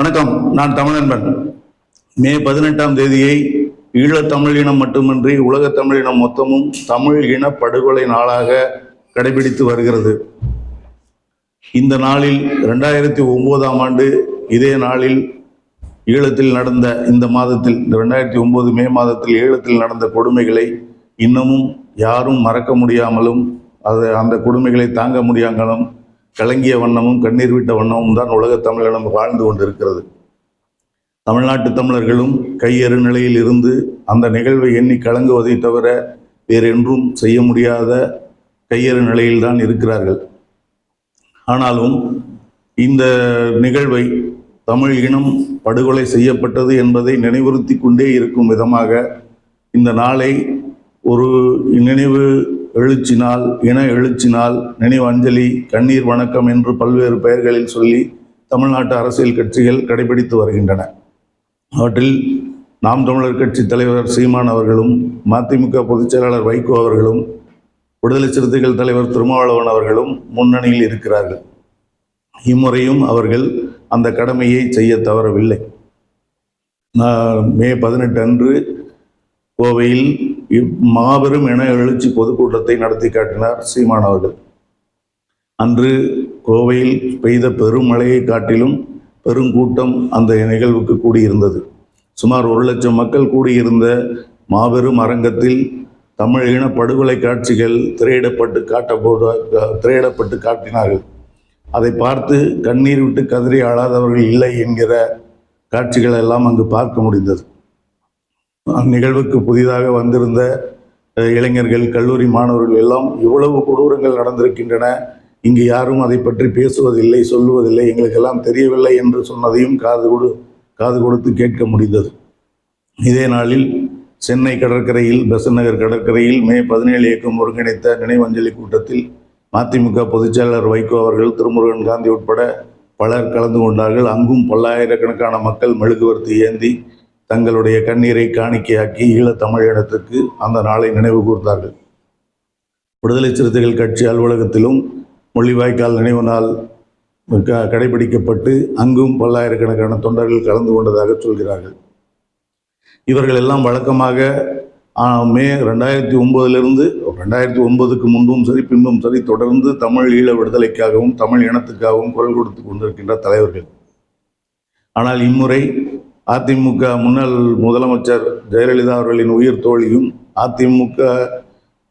வணக்கம் நான் தமிழன்பன். மே பதினெட்டாம் தேதியை ஈழத் தமிழினம் மட்டுமின்றி உலகத் தமிழினம் மொத்தமும் தமிழ் இன படுகொலை நாளாக கடைபிடித்து வருகிறது. இந்த நாளில் ரெண்டாயிரத்தி ஒன்பதாம் ஆண்டு இதே நாளில் ஈழத்தில் நடந்த இந்த மாதத்தில் இந்த ரெண்டாயிரத்தி ஒன்பது மே மாதத்தில் ஈழத்தில் நடந்த கொடுமைகளை இன்னமும் யாரும் மறக்க முடியாமலும் அது அந்த கொடுமைகளை தாங்க முடியாமலும் கலங்கிய வண்ணமும் கண்ணீர் விட்ட வண்ணமும் தான் உலகத் தமிழினம் வாழ்ந்து கொண்டிருக்கிறது. தமிழ்நாட்டு தமிழர்களும் கையறு நிலையில் இருந்து அந்த நிகழ்வை எண்ணி கலங்குவதை தவிர வேறென்றும் செய்ய முடியாத கையறு நிலையில்தான் இருக்கிறார்கள். ஆனாலும் இந்த நிகழ்வை தமிழ் இனம் படுகொலை செய்யப்பட்டது என்பதை நினைவுறுத்தி கொண்டே இருக்கும் விதமாக இந்த நாளை ஒரு நினைவு எழுச்சி நாள் இன எழுச்சி நாள் நினைவு அஞ்சலி கண்ணீர் வணக்கம் என்று பல்வேறு பெயர்களில் சொல்லி தமிழ்நாட்டு அரசியல் கட்சிகள் கடைபிடித்து வருகின்றன. அவற்றில் நாம் தமிழர் கட்சி தலைவர் சீமான் அவர்களும் மதிமுக பொதுச் செயலாளர் வைகோ அவர்களும் விடுதலை சிறுத்தைகள் தலைவர் திருமாவளவன் அவர்களும் முன்னணியில் இருக்கிறார்கள். இம்முறையும் அவர்கள் அந்த கடமையை செய்ய தவறவில்லை. மே பதினெட்டு அன்று கோவையில் மாபெரும் இன எழுச்சி பொதுக்கூட்டத்தை நடத்தி காட்டினார் சீமான் அவர்கள். அன்று கோவையில் பெய்த பெருமழையை காட்டிலும் பெருங்கூட்டம் அந்த நிகழ்வுக்கு கூடியிருந்தது. சுமார் ஒரு லட்சம் மக்கள் கூடியிருந்த மாபெரும் அரங்கத்தில் தமிழ் இன படுகொலை காட்சிகள் திரையிடப்பட்டு காட்டப்போட திரையிடப்பட்டு காட்டினார்கள். அதை பார்த்து கண்ணீர் விட்டு கதறி ஆளாதவர்கள் இல்லை என்கிற காட்சிகள் எல்லாம் அங்கு பார்க்க முடிந்தது. அந்நிகழ்வுக்கு புதிதாக வந்திருந்த இளைஞர்கள் கல்லூரி மாணவர்கள் எல்லாம் இவ்வளவு கொடூரங்கள் நடந்திருக்கின்றன. இங்கு யாரும் அதை பற்றி பேசுவதில்லை சொல்லுவதில்லை. எங்களுக்கெல்லாம் தெரியவில்லை என்று சொன்னதையும் காது கொடு காது கொடுத்து கேட்க முடிந்தது. இதே நாளில் சென்னை கடற்கரையில் பெசன் நகர் கடற்கரையில் மே பதினேழு இயக்கம் ஒருங்கிணைத்த நினைவஞ்சலி கூட்டத்தில் மதிமுக பொதுச்செயலாளர் வைகோ அவர்கள் திருமுருகன் காந்தி உட்பட பலர் கலந்து கொண்டார்கள். அங்கும் பல்லாயிரக்கணக்கான மக்கள் மெழுகுவர்த்தி ஏந்தி தங்களுடைய கண்ணீரை காணிக்கையாக்கி ஈழத் தமிழினத்துக்கு அந்த நாளை நினைவு கூர்ந்தார்கள். விடுதலை சிறுத்தைகள் கட்சி அலுவலகத்திலும் மொழிவாய்க்கால் நினைவு நாள் க- கடைபிடிக்கப்பட்டு அங்கும் பல்லாயிரக்கணக்கான தொண்டர்கள் கலந்து கொண்டதாக சொல்கிறார்கள். இவர்கள் எல்லாம் வழக்கமாக மே ரெண்டாயிரத்தி ஒன்பதிலிருந்து ரெண்டாயிரத்தி ஒன்பதுக்கு முன்பும் சரி பின்பும் சரி தொடர்ந்து தமிழ் ஈழ விடுதலைக்காகவும் தமிழ் இனத்துக்காகவும் குரல் கொடுத்து கொண்டிருக்கின்ற தலைவர்கள். ஆனால் இம்முறை அதிமுக முன்னாள் முதலமைச்சர் ஜெயலலிதா அவர்களின் உயிர் தோழியும் அதிமுக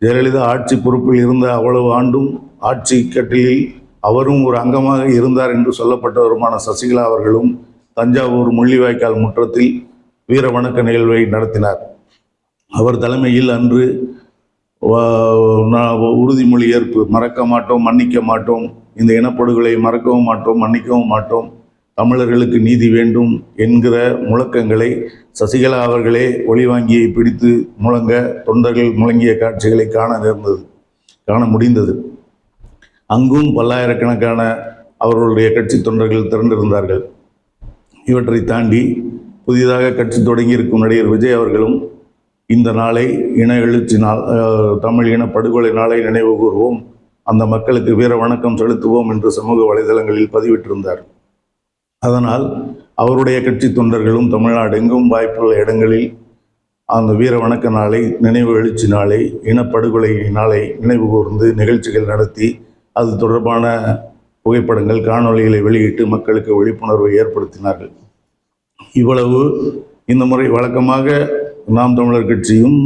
ஜெயலலிதா ஆட்சி பொறுப்பில் இருந்த அவ்வளவு ஆண்டும் ஆட்சி கட்டிலில் அவரும் ஒரு அங்கமாக இருந்தார் என்று சொல்லப்பட்டவருமான சசிகலா அவர்களும் தஞ்சாவூர் முள்ளிவாய்க்கால் முற்றத்தில் வீர வணக்க நிகழ்வை நடத்தினார். அவர் தலைமையில் அன்று உறுதிமொழி ஏற்பு மறக்க மாட்டோம் மன்னிக்க மாட்டோம் இந்த இனப்படுகொலை மறக்கவும் மாட்டோம் மன்னிக்கவும் மாட்டோம் தமிழர்களுக்கு நீதி வேண்டும் என்கிற முழக்கங்களை சசிகலா அவர்களே ஒளிவாங்கியை பிடித்து முழங்க தொண்டர்கள் முழங்கிய காட்சிகளை காண நேர்ந்தது காண முடிந்தது. அங்கும் பல்லாயிரக்கணக்கான அவர்களுடைய கட்சி தொண்டர்கள் திரண்டிருந்தார்கள். இவற்றை தாண்டி புதிதாக கட்சி தொடங்கியிருக்கும் நடிகர் விஜய் அவர்களும் இந்த நாளை இன எழுச்சி நாள் தமிழ் இன படுகொலை நாளை நினைவு கூறுவோம் அந்த மக்களுக்கு வீர வணக்கம் செலுத்துவோம் என்று சமூக வலைதளங்களில் பதிவிட்டிருந்தார். அதனால் அவருடைய கட்சி தொண்டர்களும் தமிழ்நாடு எங்கும் வாய்ப்புள்ள இடங்களில் அந்த வீர வணக்க நாளை நினைவு எழுச்சி நாளை இனப்படுகொலை நாளை நினைவு கூர்ந்து நிகழ்ச்சிகள் நடத்தி அது தொடர்பான புகைப்படங்கள் காணொளிகளை வெளியிட்டு மக்களுக்கு விழிப்புணர்வை ஏற்படுத்தினார்கள். இவ்வளவு. இந்த முறை வழக்கமாக நாம் தமிழர் கட்சியும்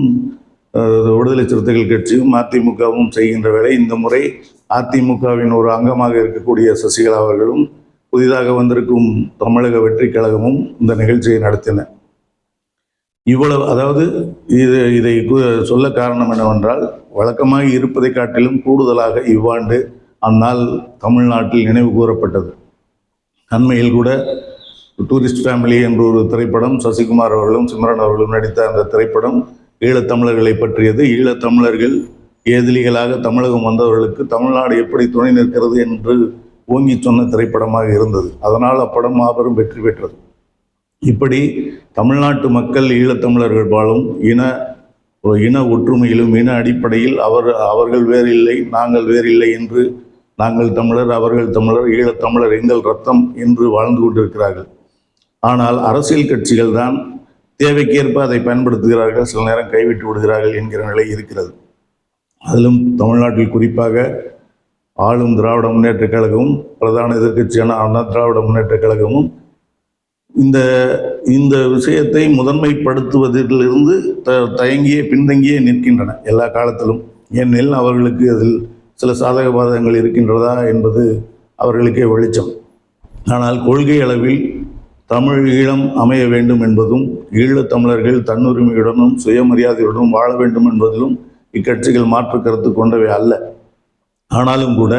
விடுதலை சிறுத்தைகள் கட்சியும் அதிமுகவும் செய்கின்ற வேளை இந்த முறை அதிமுகவின் ஒரு அங்கமாக இருக்கக்கூடிய சசிகலா அவர்களும் புதிதாக வந்திருக்கும் தமிழக வெற்றி கழகமும் இந்த நிகழ்ச்சியை நடத்தின. இவ்வளவு அதாவது இது இதை சொல்ல காரணம் என்னவென்றால் வழக்கமாக இருப்பதை காட்டிலும் கூடுதலாக இவ்வாண்டு அந்நாள் தமிழ்நாட்டில் நினைவு கூறப்பட்டது. அண்மையில் கூட டூரிஸ்ட் ஃபேமிலி என்ற ஒரு திரைப்படம் சசிகுமார் அவர்களும் சிம்ரன் அவர்களும் நடித்த அந்த திரைப்படம் ஈழத்தமிழர்களை பற்றியது. ஈழத்தமிழர்கள் ஏதிலிகளாக தமிழகம் வந்தவர்களுக்கு தமிழ்நாடு எப்படி துணை நிற்கிறது என்று ஓங்கி சொன்ன திரைப்படமாக இருந்தது. அதனால் அப்படம் மாபெரும் வெற்றி பெற்றது. இப்படி தமிழ்நாட்டு மக்கள் ஈழத்தமிழர்கள் பாலும் இன இன ஒற்றுமையிலும் இன அடிப்படையில் அவர் அவர்கள் வேறில்லை நாங்கள் வேறில்லை என்று நாங்கள் தமிழர் அவர்கள் தமிழர் ஈழத்தமிழர் எங்கள் ரத்தம் என்று வாழ்ந்து கொண்டிருக்கிறார்கள். ஆனால் அரசியல் கட்சிகள் தான் தேவைக்கேற்ப அதை பயன்படுத்துகிறார்கள் சில நேரம் கைவிட்டு விடுகிறார்கள் என்கிற நிலை இருக்கிறது. அதிலும் தமிழ்நாட்டில் குறிப்பாக ஆளும் திராவிட முன்னேற்றக் கழகமும் பிரதான எதிர்க்கட்சியான அண்ணா திராவிட முன்னேற்றக் கழகமும் இந்த இந்த விஷயத்தை முதன்மைப்படுத்துவதிலிருந்து த தயங்கியே பின்தங்கியே நிற்கின்றன எல்லா காலத்திலும். ஏனெனில் அவர்களுக்கு அதில் சில சாதக பாதகங்கள் இருக்கின்றதா என்பது அவர்களுக்கே வெளிச்சம். ஆனால் கொள்கை அளவில் தமிழ் ஈழம் அமைய வேண்டும் என்பதும் ஈழத் தமிழர்கள் தன்னுரிமையுடனும் சுயமரியாதையுடனும் வாழ வேண்டும் என்பதிலும் இக்கட்சிகள் மாற்று கருத்து கொண்டவை அல்ல. ஆனாலும் கூட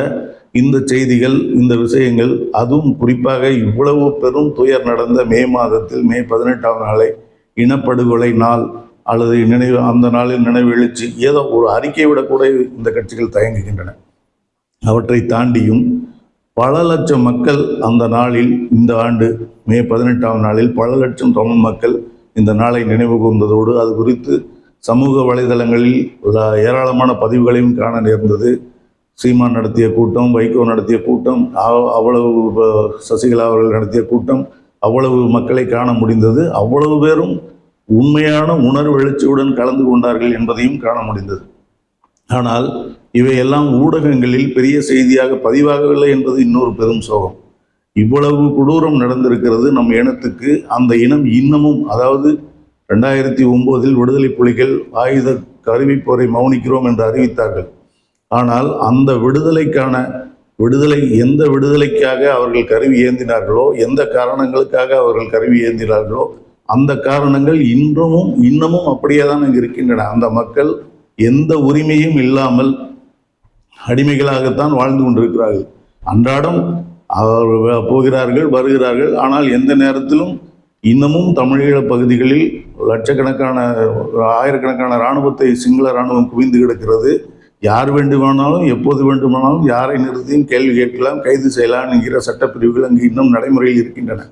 இந்த செய்திகள் இந்த விஷயங்கள் அதுவும் குறிப்பாக இவ்வளவு பெரும் துயர் நடந்த மே மாதத்தில் மே பதினெட்டாம் நாளை இனப்படுகொலை நாள் அல்லது நினைவு அந்த நாளில் நினைவு எழுச்சி ஏதோ ஒரு அறிக்கை விடக்கூட இந்த கட்சிகள் தயங்குகின்றன. அவற்றை தாண்டியும் பல லட்சம் மக்கள் அந்த நாளில் இந்த ஆண்டு மே பதினெட்டாம் நாளில் பல லட்சம் தமிழ் மக்கள் இந்த நாளை நினைவு கூர்ந்ததோடு அது குறித்து சமூக வலைதளங்களில் ஏராளமான பதிவுகளையும் காண நேர்ந்தது. சீமான் நடத்திய கூட்டம் வைகோ நடத்திய கூட்டம் அவ்வளவு சசிகலா அவர்கள் நடத்திய கூட்டம் அவ்வளவு மக்களை காண முடிந்தது. அவ்வளவு பேரும் உண்மையான உணர்வு எழுச்சியுடன் கலந்து கொண்டார்கள் என்பதையும் காண முடிந்தது. ஆனால் இவையெல்லாம் ஊடகங்களில் பெரிய செய்தியாக பதிவாகவில்லை என்பது இன்னொரு பெரும் சோகம். இவ்வளவு கொடூரம் நடந்திருக்கிறது நம் இனத்துக்கு. அந்த இனம் இன்னமும் அதாவது ரெண்டாயிரத்தி ஒம்போதில் விடுதலை புலிகள் ஆயுத கருவிப்போரை மௌனிக்கிறோம் என்று அறிவித்தார்கள். ஆனால் அந்த விடுதலைக்கான விடுதலை எந்த விடுதலைக்காக அவர்கள் கருவி ஏந்தினார்களோ எந்த காரணங்களுக்காக அவர்கள் கருவி ஏந்தினார்களோ அந்த காரணங்கள் இன்றமும் இன்னமும் அப்படியே தான் இங்கு இருக்கின்றன. அந்த மக்கள் எந்த உரிமையும் இல்லாமல் அடிமைகளாகத்தான் வாழ்ந்து கொண்டிருக்கிறார்கள். அன்றாடம் அவர் போகிறார்கள் வருகிறார்கள். ஆனால் எந்த நேரத்திலும் இன்னமும் தமிழீழ பகுதிகளில் லட்சக்கணக்கான ஆயிரக்கணக்கான இராணுவத்தை சிங்கள இராணுவம் குவிந்து கிடக்கிறது. யார் வேண்டுமானாலும் எப்போது வேண்டுமானாலும் யாரை நிறுத்தியும் கேள்வி கேட்கலாம் கைது செய்யலாம் என்கிற சட்டப்பிரிவுகள் அங்கு இன்னும் நடைமுறையில் இருக்கின்றன.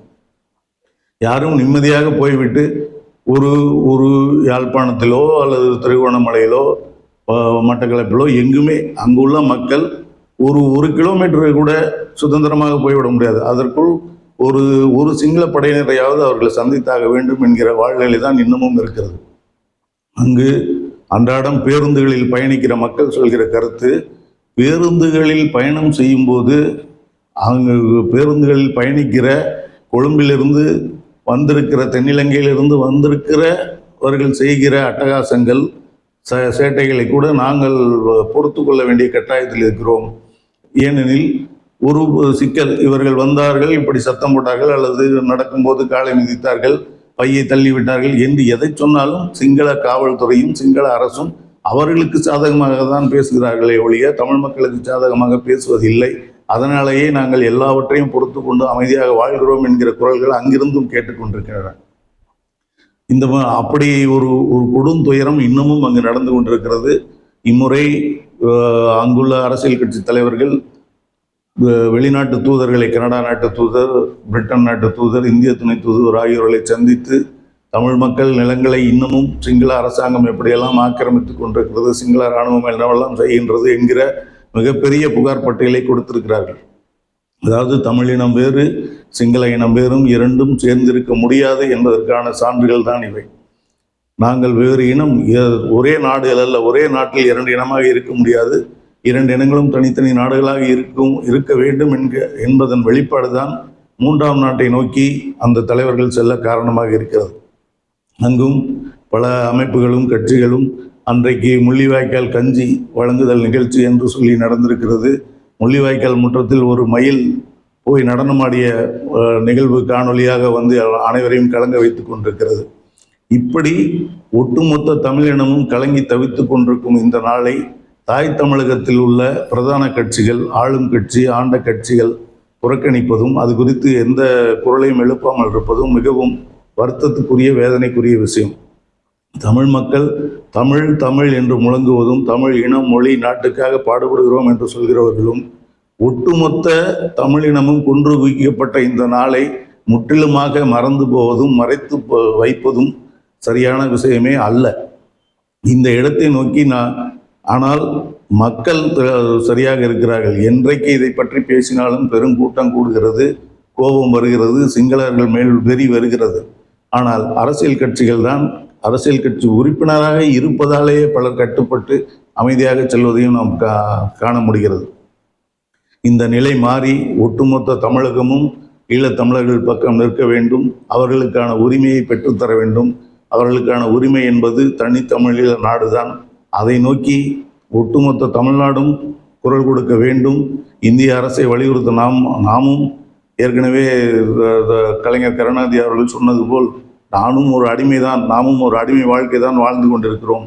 யாரும் நிம்மதியாக போய்விட்டு ஒரு ஒரு யாழ்ப்பாணத்திலோ அல்லது திருகோணமலையிலோ மட்டக்களப்பிலோ எங்குமே அங்குள்ள மக்கள் ஒரு ஒரு கிலோமீட்டர் கூட சுதந்திரமாக போய்விட முடியாது. அதற்குள் ஒரு ஒரு சிங்கள படையினரையாவது அவர்களை சந்தித்தாக வேண்டும் என்கிற வாழ்நிலை தான் இன்னமும் இருக்கிறது. அங்கு அன்றாடம் பேருந்துகளில் பயணிக்கிற மக்கள் சொல்கிற கருத்து பேருந்துகளில் பயணம் செய்யும்போது அங்கு பேருந்துகளில் பயணிக்கிற கொழும்பிலிருந்து வந்திருக்கிற தென்னிலங்கையிலிருந்து வந்திருக்கிறவர்கள் செய்கிற அட்டகாசங்கள் ச சேட்டைகளை கூட நாங்கள் பொறுத்து கொள்ள வேண்டிய கட்டாயத்தில் இருக்கிறோம். ஏனெனில் ஒரு சிக்கல் இவர்கள் வந்தார்கள் இப்படி சத்தம் போட்டார்கள் அல்லது நடக்கும்போது காலை மிதித்தார்கள் பையை தள்ளி விட்டார்கள் என்று எதை சொன்னாலும் சிங்கள காவல்துறையும் சிங்கள அரசும் அவர்களுக்கு சாதகமாக தான் பேசுகிறார்களே ஒழிய தமிழ் மக்களுக்கு சாதகமாக பேசுவதில்லை. அதனாலேயே நாங்கள் எல்லாவற்றையும் பொறுத்து கொண்டு அமைதியாக வாழ்கிறோம் என்கிற குரல்கள் அங்கிருந்தும் கேட்டுக்கொண்டிருக்கின்றன. இந்த அப்படி ஒரு ஒரு கொடுந்துயரம் இன்னமும் அங்கு நடந்து கொண்டிருக்கிறது. இம்முறை அங்குள்ள அரசியல் கட்சி தலைவர்கள் வெளிநாட்டு தூதர்களை கனடா நாட்டு தூதர் பிரிட்டன் நாட்டு தூதர் இந்திய துணை தூதர் ஆகியோர்களை சந்தித்து தமிழ் மக்கள் நிலங்களை இன்னமும் சிங்கள அரசாங்கம் எப்படியெல்லாம் ஆக்கிரமித்துக் கொண்டிருக்கிறது சிங்கள இராணுவம் என்னவெல்லாம் செய்கின்றது என்கிற மிகப்பெரிய புகார் பட்டியலை கொடுத்திருக்கிறார்கள். அதாவது தமிழினம் வேறு சிங்கள இனம் வேறும் இரண்டும் சேர்ந்திருக்க முடியாது என்பதற்கான சான்றுகள் தான் இவை. நாங்கள் வேறு இனம் எ- ஒரே நாடுகள் அல்ல ஒரே நாட்டில் இரண்டு இனமாக இருக்க முடியாது. இரண்டு இனங்களும் தனித்தனி நாடுகளாக இருக்கும் இருக்க வேண்டும் என்க என்பதன் வெளிப்பாடு தான் மூன்றாம் நாட்டை நோக்கி அந்த தலைவர்கள் செல்ல காரணமாக இருக்கிறது. அங்கும் பல அமைப்புகளும் கட்சிகளும் அன்றைக்கு முள்ளிவாய்க்கால் கஞ்சி வழங்குதல் நிகழ்ச்சி என்று சொல்லி நடந்திருக்கிறது. முள்ளிவாய்க்கால் முற்றத்தில் ஒரு மயில் போய் நடனமாடிய நிகழ்வு காணொலியாக வந்து அனைவரையும் கலங்க வைத்துக் கொண்டிருக்கிறது. இப்படி ஒட்டுமொத்த தமிழினமும் கலங்கி தவித்துக் கொண்டிருக்கும் இந்த நாளை தாய் தமிழகத்தில் உள்ள பிரதான கட்சிகள் ஆளும் கட்சி ஆண்ட கட்சிகள் புறக்கணிப்பதும் அது குறித்து எந்த குரலையும் எழுப்பாமல் இருப்பதும் மிகவும் வருத்தத்துக்குரிய வேதனைக்குரிய விஷயம். தமிழ் மக்கள் தமிழ் தமிழ் என்று முழங்குவதும் தமிழ் இனம் மொழி நாட்டுக்காக பாடுபடுகிறோம் என்று சொல்கிறவர்களும் ஒட்டுமொத்த தமிழினமும் கொன்று குவிக்கப்பட்ட இந்த நாளை முற்றிலுமாக மறந்து போவதும் மறைத்து வைப்பதும் சரியான விஷயமே அல்ல. இந்த இடத்தை நோக்கி நான் ஆனால் மக்கள் சரியாக இருக்கிறார்கள். என்றைக்கு இதை பற்றி பேசினாலும் பெரும் கூட்டம் கூடுகிறது கோபம் வருகிறது சிங்களர்கள் மேல் வெறி வருகிறது. ஆனால் அரசியல் கட்சிகள் தான் அரசியல் கட்சி உறுப்பினராக இருப்பதாலேயே பலர் கட்டுப்பட்டு அமைதியாக செல்வதையும் நாம் கா காண முடிகிறது. இந்த நிலை மாறி ஒட்டுமொத்த தமிழகமும் ஈழத்தமிழர்கள் பக்கம் நிற்க வேண்டும் அவர்களுக்கான உரிமையை பெற்றுத்தர வேண்டும். அவர்களுக்கான உரிமை என்பது தனித்தமிழீழ நாடுதான். அதை நோக்கி ஒட்டுமொத்த தமிழ்நாடும் குரல் கொடுக்க வேண்டும். இந்திய அரசை வலியுறுத்த நாம் நாமும் ஏற்கனவே கலைஞர் கருணாநிதி அவர்கள் சொன்னது போல் நானும் ஒரு அடிமை தான் நாமும் ஒரு அடிமை வாழ்க்கை தான் வாழ்ந்து கொண்டிருக்கிறோம்.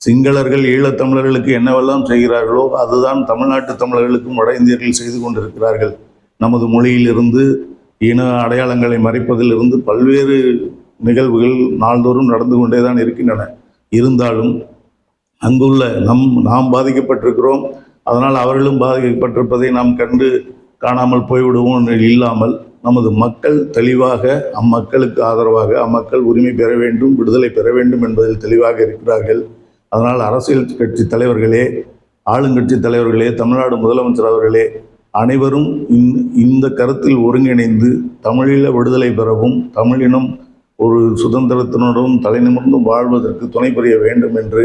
சிங்களர்கள் ஈழத்தமிழர்களுக்கு என்னவெல்லாம் செய்கிறார்களோ அதுதான் தமிழ்நாட்டு தமிழர்களுக்கும் வட இந்தியர்கள் செய்து கொண்டிருக்கிறார்கள். நமது மொழியிலிருந்து இன அடையாளங்களை மறைப்பதிலிருந்து பல்வேறு நிகழ்வுகள் நாள்தோறும் நடந்து கொண்டே தான் இருக்கின்றன. இருந்தாலும் அங்குள்ள நம் நாம் பாதிக்கப்பட்டிருக்கிறோம். அதனால் அவர்களும் பாதிக்கப்பட்டிருப்பதை நாம் கண்டு காணாமல் போய்விடுவோம் என்று இல்லாமல் நமது மக்கள் தெளிவாக அம்மக்களுக்கு ஆதரவாக அம்மக்கள் உரிமை பெற வேண்டும் விடுதலை பெற வேண்டும் என்பதில் தெளிவாக இருக்கிறார்கள். அதனால் அரசியல் கட்சி தலைவர்களே ஆளுங்கட்சி தலைவர்களே தமிழ்நாடு முதலமைச்சர் அவர்களே அனைவரும் இந் இந்த கருத்தில் ஒருங்கிணைந்து தமிழீழ விடுதலை பெறவும் தமிழினம் ஒரு சுதந்திரத்தினரும் தலைநிமிர்ந்தும் வாழ்வதற்கு துணை புரிய வேண்டும் என்று